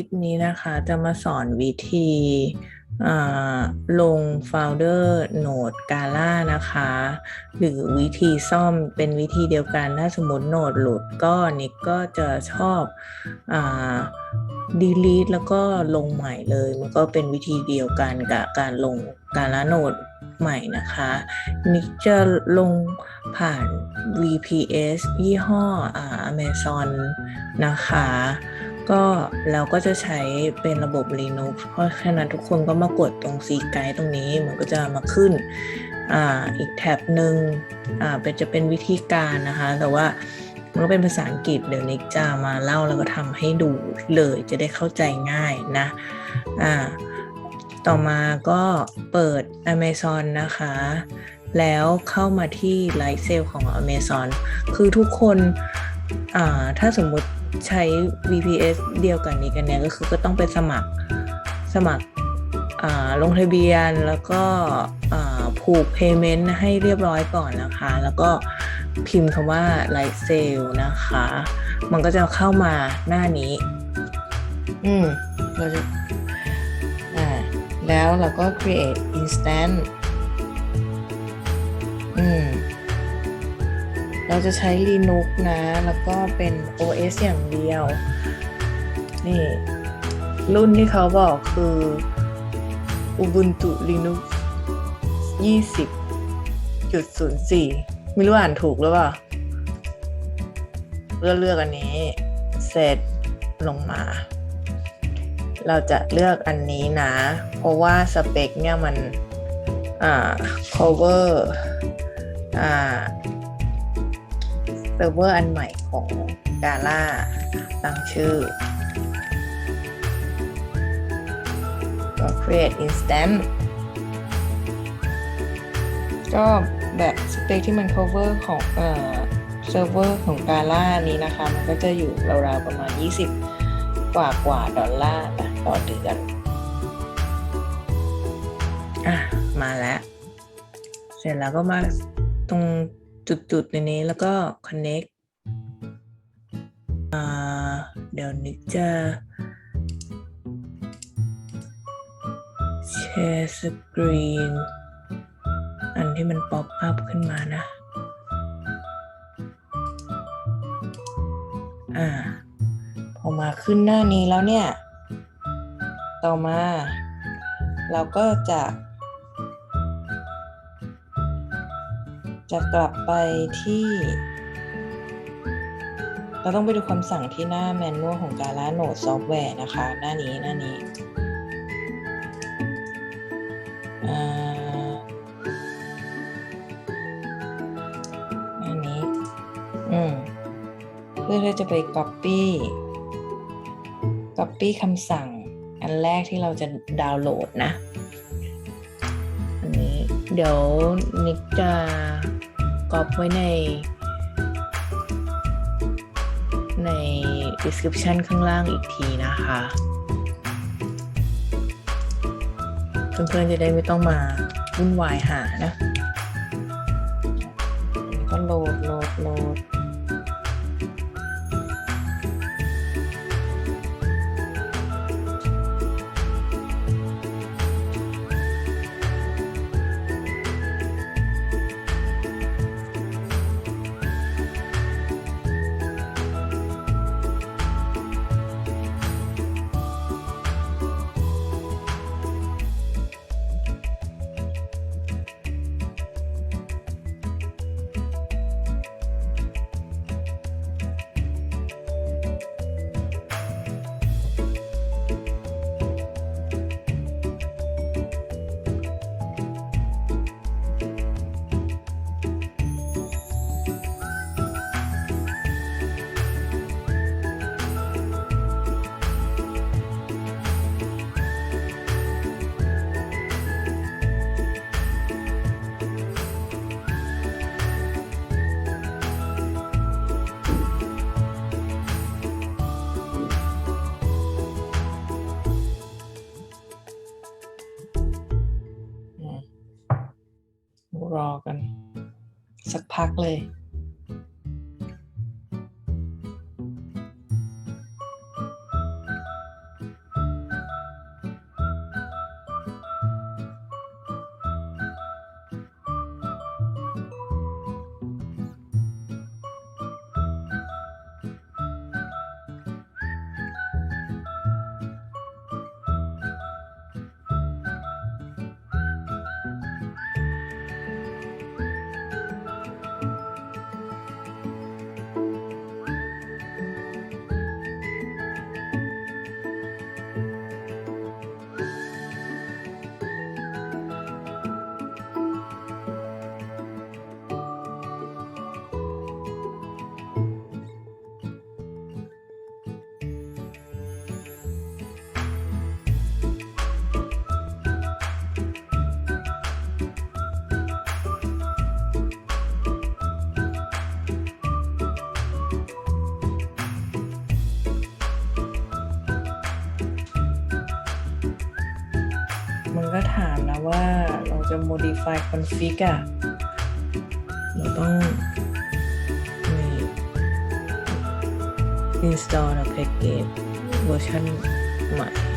คลิปนี้นะคะจะมาสอนวิธีลงโฟลเดอร์โนดกาล่านะคะ หรือวิธีซ่อมเป็นวิธีเดียวกัน ถ้าสมมติโนดหลุดก็นิกก็จะชอบอ delete แล้วก็ลงใหม่เลย มันก็เป็นวิธีเดียวกันกับการลงการละโนดใหม่นะคะนิกจะลงผ่าน VPS ยี่ห้ออ่า Amazon นะคะ ก็เราก็จะใช้เป็นระบบ Linux เพราะฉะนั้นทุกคนก็มากดตรง C Guide ตรงนี้มันก็จะมาขึ้นออีกแท็บหนึ่งเป็นจะเป็นวิธีการนะคะ แต่ว่ามันก็เป็นภาษาอังกฤษเดี๋ยวนิกจะมาเล่าแล้วก็ทำให้ดูเลยจะได้เข้าใจง่ายนะอ่าต่อมาก็เปิด Amazon นะคะ แล้วเข้ามาที่ไลฟ์เซลของ Amazon คือทุกคนถ้าสมมุติ ใช้ VPS เดียวกันนี้กันเนี่ยก็คือก็ต้องไปสมัครสมัครอ่าลงทะเบียนแล้วก็อ่าผูก payment ให้เรียบร้อยก่อนนะคะ แล้วก็พิมพ์คำว่า Light Sale นะคะ มันก็จะเข้ามาหน้านี้ อืมเราจะอ่าแล้วเราก็ create instant อืม เราจะใช้ Linux นะ แล้วก็เป็น OS อย่างเดียว นี่ รุ่นที่เขาบอกคือ Ubuntu Linux 20.04 ไม่รู้อ่านถูกหรือเปล่าเลือกเลือกอันนี้ เสร็จลงมา เราจะเลือกอันนี้นะ เพราะว่าสเปคเนี่ยมัน อ่า cover อ่า ซิร์ฟเวอร์อันใหม่ของ Gala ตั้งชื่อก็ create instant ก็แบบสเปคที่มัน cover ของเอ่อเซิร์ฟเวอร์ของ Gala นี้นะคะ มันก็จะอยู่ราวๆประมาณ 20 กว่ากว่าดอลลาร์ต่อเดือน อะ มาแล้ว เสร็จแล้วก็มาตรง จุดๆในนี้แล้วก็ connect เดี๋ยวนิกจะแชร์สกรีนอันที่มันป๊อปอัพขึ้นมานะ อ่า พอมาขึ้นหน้านี้แล้วเนี่ย ต่อมา เราก็จะ จะกลับไปที่ เราต้องไปดูคำสั่งที่หน้าแมนนวลของการละโหนดซอฟต์แวร์นะคะ หน้านี้หน้านี้อ่าหน้านี้ อืม เพื่อที่จะไป Copy Copy คำสั่งอันแรกที่เราจะดาวน์โหลดนะ อันนี้ เดี๋ยวนิกจะ ก๊อปไว้ใน ใน description ข้างล่างอีกทีนะคะ เพื่อนๆจะได้ไม่ต้องมาวุ่นวายหานะ รอกัน สักพักเลย ว่าเราจะ modify config อะเราต้องมี install package เวอร์ชันใหม่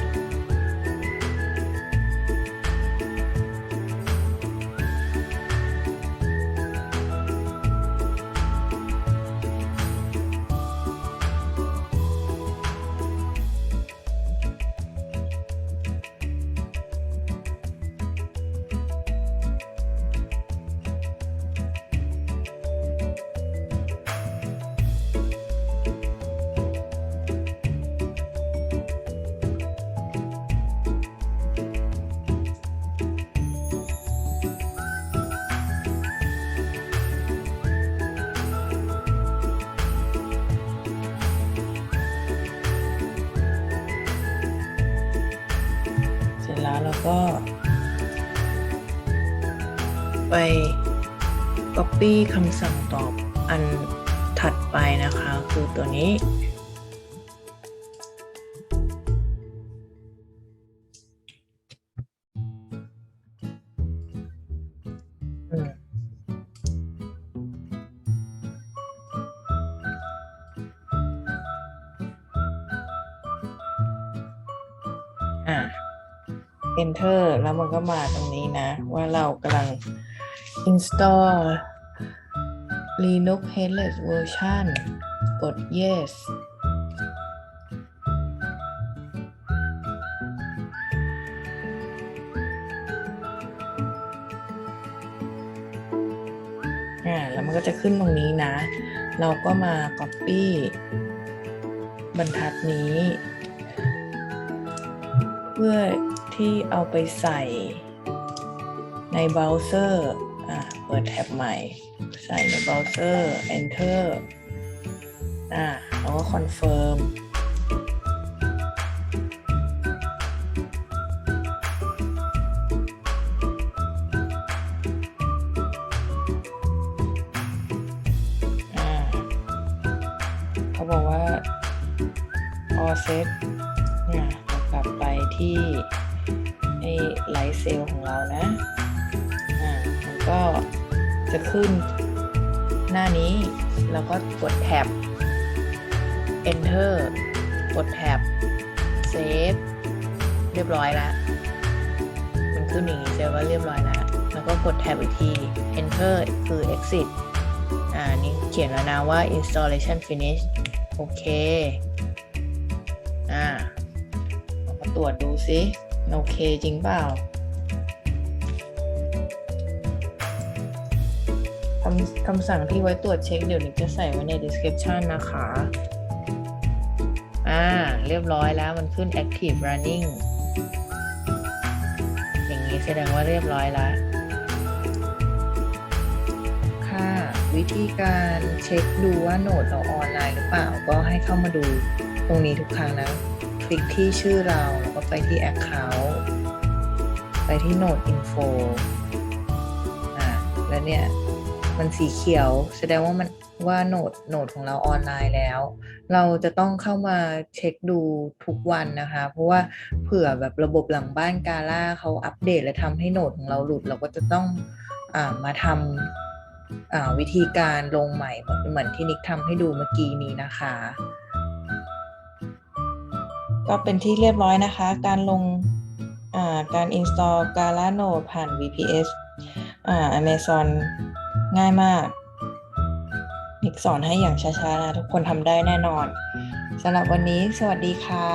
ก็ ไป copy คำสั่งตอบอันถัดไปนะคะ คือตัวนี้อืมอะ enter แล้วมันก็มาตรงนี้นะ ว่าเรากำลัง install Linux headless version กด yes อ่แล้วมันก็จะขึ้นตรงนี้นะ เราก็มา copy บรรทัดนี้ เพื่อ ที่เอาไปใส่ในเบราว์เซอร์อะเปิดแท็บใหม่ ใส่ในเบราว์เซอร์ enter อะแล้วก็ confirm อ่าเขาบอกว่า all set เนี่ยเรากลับไปที่ ไอ้ไลท์เซลของเรานะ อ่ามันก็จะขึ้นหน้านี้แล้วก็กดแท็บ enter กดแท็บ save เรียบร้อยล้วมันขึ้นอย่างนี้เซลว่าเรียบร้อยล้วแล้วก็กดแท็บอีกที enter คือ exit อ่านี่เขียนแล้วนะว่า installation finish โอเค อ่ามาตรวจดูซิ โอเคจริงเปล่าคำคำสั่งที่ไว้ตรวจเช็คเดี๋ยวนี้จะใส่ไว้ใน description นะคะ อ่า เรียบร้อยแล้วมันขึ้น active running อย่างนี้แสดงว่าเรียบร้อยแล้ว ค่ะ วิธีการเช็คดูว่าโหนดเราออนไลน์หรือเปล่า ก็ให้เข้ามาดูตรงนี้ทุกครั้งนะ คลิกที่ชื่อเรา ไปที่ Account ไปที่ Node Info อ่าแล้วเนี่ยมันสีเขียวแสดงว่ามันว่าโหนดโหนดของเราออนไลน์แล้ว เราจะต้องเข้ามาเช็คดูทุกวันนะคะ เพราะว่าเผื่อแบบระบบหลังบ้านกาล่าเขาอัปเดตและทำให้โหนดของเราหลุด เราก็จะต้องอามาทำอ่าวิธีการลงใหม่เหมือนที่นิกทำให้ดูเมื่อกี้นี้นะคะ ก็เป็นที่เรียบร้อยนะคะ การลงอ่าการ install Galano ผ่าน VPS อ่า Amazon ง่ายมากนิกสอนให้อย่างช้าๆนะทุกคนทำได้แน่นอนสำหรับวันนี้สวัสดีค่ะ